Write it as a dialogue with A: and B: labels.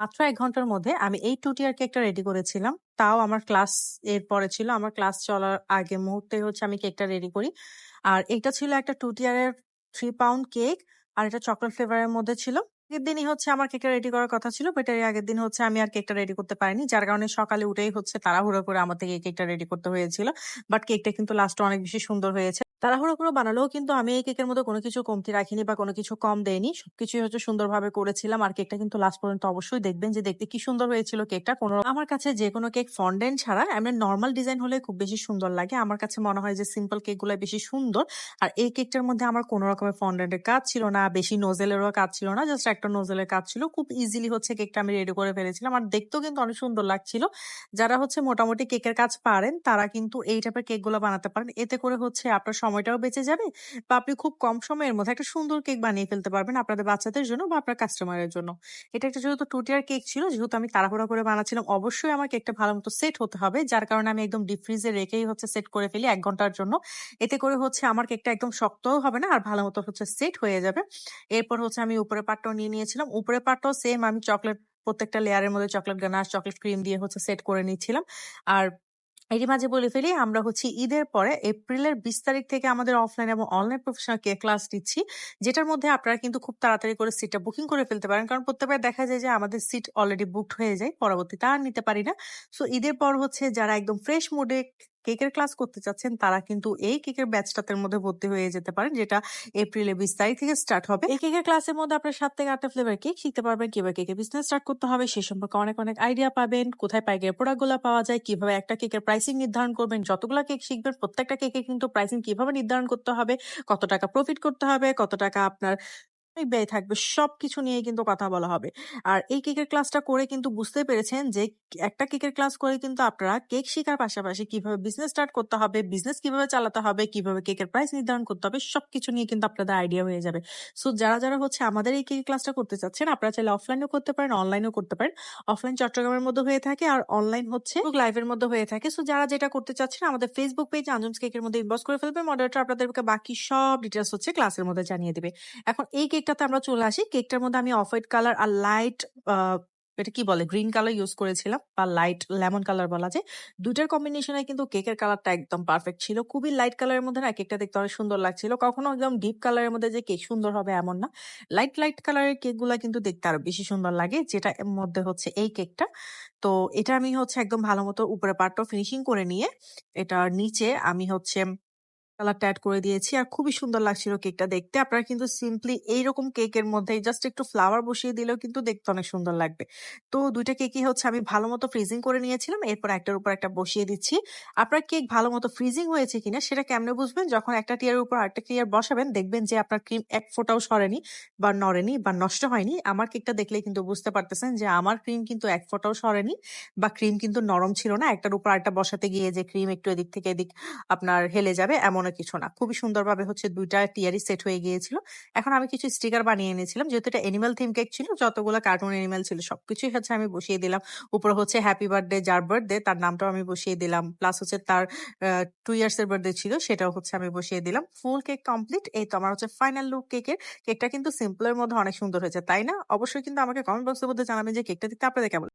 A: মাত্র এক ঘণ্টার মধ্যে আমি এই 2 টিয়ার কেকটা রেডি করেছিলাম। তাও আমার ক্লাস এর পরে ছিল। আমার ক্লাস চলার আগে মুহূর্তে হচ্ছে আমি কেকটা রেডি করি। আর এটা ছিল একটা 2 টিয়ারের থ্রি পাউন্ড কেক। আর এটা চকলেট ফ্লেভার এর মধ্যে ছিল। আগের দিনই হচ্ছে আমার কেকটা রেডি করার কথা ছিল। বাট এর আগের দিন হচ্ছে আমি আর কেকটা রেডি করতে পারিনি। যার কারণে সকালে উঠেই হচ্ছে তাড়াহুড়ো করে আমার থেকে কেকটা রেডি করতে হয়েছিল। বাট কেকটা কিন্তু লাস্টে অনেক বেশি সুন্দর হয়েছে। তাড়াহুড়ো করে বানালেও কিন্তু আমি এই কেকের মধ্যে কোনো কিছু কমতি রাখিনি বা কোনো কিছু কম দেইনি। সবকিছুই হচ্ছে সুন্দরভাবে করেছিলাম। আর কেকটা কিন্তু লাস্ট পর্যন্ত অবশ্যই দেখবেন যে দেখতে কি সুন্দর হয়েছিল কেকটা। কোনো আমার কাছে যেকোনো কেক ফন্ডেন্ট ছাড়া এমনি নরমাল ডিজাইন হলে খুব বেশি সুন্দর লাগে। আমার কাছে মনে হয় যে সিম্পল কেকগুলাই বেশি সুন্দর। আর এই কেকটার মধ্যে আমার কোনো রকমের ফন্ডেন্ট এর কাজ ছিল না, বেশি নোজেলেরও কাজ ছিল না। জাস্ট একটা নোজেল এর কাজ ছিল। খুব ইজিলি হচ্ছে কেকটা আমি রেডি করে ফেলেছিলাম। আর দেখতেও কিন্তু অনেক সুন্দর লাগছিল। যারা হচ্ছে মোটামুটি কেকের কাজ পারেন তারা কিন্তু এই টাইপের কেকগুলো বানাতে পারেন। এতে করে হচ্ছে আপনার সময়টাও বেঁচে যাবে বা আপনি খুব কম সময়ের মধ্যে একটা সুন্দর কেক বানিয়ে ফেলতে পারবেন আপনাদের বাচ্চাদের জন্য বা আপনার কাস্টমারের জন্য। এটা একটা যেহেতু 2 টিয়ার কেক ছিল, যেহেতু আমি তাড়াহুড়া করে বানাচ্ছিলাম, অবশ্যই আমার কেকটা ভালো মতো সেট হতে হবে। যার কারণে আমি একদম ডিপ ফ্রিজ রেখেই হচ্ছে সেট করে ফেলি এক ঘণ্টার জন্য। এতে করে হচ্ছে আমার কেকটা একদম শক্তও হবে না আর ভালো মতো হচ্ছে সেট হয়ে যাবে। এরপর হচ্ছে আমি উপরের পাটটাও নিয়ে নিয়েছিলাম। উপরের পাটটাও সেম আমি চকলেট প্রত্যেকটা লেয়ারের মধ্যে চকলেট গানাশ, চকলেট ক্রিম দিয়ে হচ্ছে সেট করে নিচ্ছিলাম। আর এরই মাঝে বলে ফেলি, আমরা হচ্ছে ঈদের পরে এপ্রিলের ২০ তারিখ থেকে আমাদের অফলাইন এবং অনলাইন প্রফেশনাল কে ক্লাস দিচ্ছি যেটার মধ্যে আপনারা কিন্তু খুব তাড়াতাড়ি করে সিটটা বুকিং করে ফেলতে পারেন। কারণ প্রত্যেকবার দেখা যায় যে আমাদের সিট অলরেডি বুকড হয়ে যায়। পরবর্তীতে আর নিতে পারি না। সো ঈদের পর হচ্ছে যারা একদম ফ্রেশ মুডে কেকের ক্লাস করতে চাচ্ছেন তারা কিন্তু এই কেকের ব্যাচটাতে মধ্যে ভর্তি হয়ে যেতে পারেন। যেটা এপ্রিলের ২০ তারিখ থেকে স্টার্ট হবে। এই কেকের ক্লাসের মধ্যে আপনার সাত থেকে আটটা ফ্লেভার কেক শিখতে পারবেন। কীভাবে কেকের বিজনেস স্টার্ট করতে হবে সে সম্পর্কে অনেক, অনেক আইডিয়া পাবেন। কোথায় পাইকারি প্রোডাক্টগুলা পাওয়া যায়, কীভাবে একটা কেকের প্রাইসিং নির্ধারণ করবেন। যতগুলা কেক শিখবেন প্রত্যেকটা কেকের কিন্তু প্রাইসিং কীভাবে নির্ধারণ করতে হবে, কত টাকা প্রফিট করতে হবে, কত টাকা আপনার ব্যয় থাকবে সবকিছু নিয়ে কিন্তু কথা বলা হবে। আর এই কেকের ক্লাসটা করে কিন্তু বুঝতে পেরেছেন যে একটা কেকের ক্লাস করে কিন্তু আপনারা কেক শিখার পাশাপাশি কীভাবে বিজনেস স্টার্ট করতে হবে, বিজনেস কীভাবে চালাতে হবে, কীভাবে কেকের প্রাইস নির্ধারণ করতে হবে সবকিছু নিয়ে কিন্তু আপনাদের আইডিয়া হয়ে যাবে। সো যারা, যারা হচ্ছে আমাদের এই কেকের ক্লাসটা করতে চাচ্ছেন আপনারা চাইলে অফলাইনেও করতে পারেন, অনলাইনেও করতে পারেন। অফলাইন চট্টগ্রামের মধ্যে হয়ে থাকে আর অনলাইন হচ্ছে লাইভ এর মধ্যে হয়ে থাকে। সো যারা যেটা করতে চাচ্ছেন আমাদের ফেসবুক পেজ আঞ্জুমস কেকের মধ্যে ইনবক্স করে ফেলবে মডারেটর আপনাদেরকে বাকি সব ডিটেলস হচ্ছে ক্লাসের মধ্যে জানিয়ে দেবে এখন এই কেকটাতে আমরা চলে আসি। কেকটার মধ্যে আমি অফ হোয়াইট কালার আর লাইট এটা কি বলে? গ্রিন কালার ইউস করেছিলাম বা লাইট লেমন কালার বলা যায়। ২ টার কম্বিনেশনে কিন্তু কেকের কালারটা একদম পারফেক্ট ছিল। খুবই লাইট কালারের মধ্যে না কেকটা দেখতে অনেক সুন্দর লাগছিল। কখনো একদম ডিপ কালারের মধ্যে যে কেক সুন্দর হবে এমন না। লাইট, লাইট কালারের কেকগুলা কিন্তু দেখতে আরও বেশি সুন্দর লাগে। যেটা এর মধ্যে হচ্ছে এই কেকটা। তো এটা আমি হচ্ছে একদম ভালো মতো উপরের পার্টটাও ফিনিশিং করে নিয়ে এটার নিচে আমি হচ্ছে কালারটা এড করে দিয়েছি। আর খুবই সুন্দর লাগছিল কেকটা দেখতে। আপনারা কিন্তু সিম্পলি এইরকম কেকের মধ্যে জাস্ট একটু ফ্লাওয়ার বসিয়ে দিলেও কিন্তু দেখতে অনেক সুন্দর লাগবে। তো ২ টা কেকই হচ্ছে আমি ভালো মতো ফ্রিজিং করে নিয়েছিলাম। এরপর একটার উপর একটা বসিয়ে দিচ্ছি। আপনার কেক ভালো মতো ফ্রিজিং হয়েছে কিনা সেটা কেমনে বুঝবেন? যখন একটা টিয়ার উপর আরেকটা টিয়ার বসাবেন, দেখবেন যে আপনার ক্রিম এক ফোঁটাও সরেনি বা নড়েনি বা নষ্ট হয়নি। আমার কেকটা দেখলেই কিন্তু বুঝতে পারতেছেন যে আমার ক্রিম কিন্তু এক ফোঁটাও সরেনি বা ক্রিম কিন্তু নরম ছিল না। একটার উপর আরেকটা বসাতে গিয়ে যে ক্রিম একটু এদিক থেকে এদিক আপনার হেলে যাবে এমনও কিছু না। খুবই সুন্দরভাবে হচ্ছে ২ টা টিয়ারই সেট হয়ে গিয়েছিল। এখন আমি কিছু স্টিকার বানিয়ে এনেছিলাম। যেহেতু এটা অ্যানিমাল থিম কেক ছিল, যতগুলা কার্টুন অ্যানিমাল ছিল সবকিছুই হচ্ছে আমি বসিয়ে দিলাম। উপরে হচ্ছে হ্যাপি বার্থডে যার বার্থডে তার নামটাও আমি বসিয়ে দিলাম। প্লাস হচ্ছে তার 2 ইয়ার্স এর বার্থডে ছিল, সেটাও হচ্ছে আমি বসিয়ে দিলাম। Full cake complete. এই তো আমার হচ্ছে ফাইনাল লুক কেকের। কেকটা কিন্তু সিম্পল এর মধ্যে অনেক সুন্দর হয়েছে। তাই না? অবশ্যই কিন্তু আমাকে কমেন্ট বক্সের মধ্যে জানাবেন যে কেকটা দেখতে আপনাদের কেমন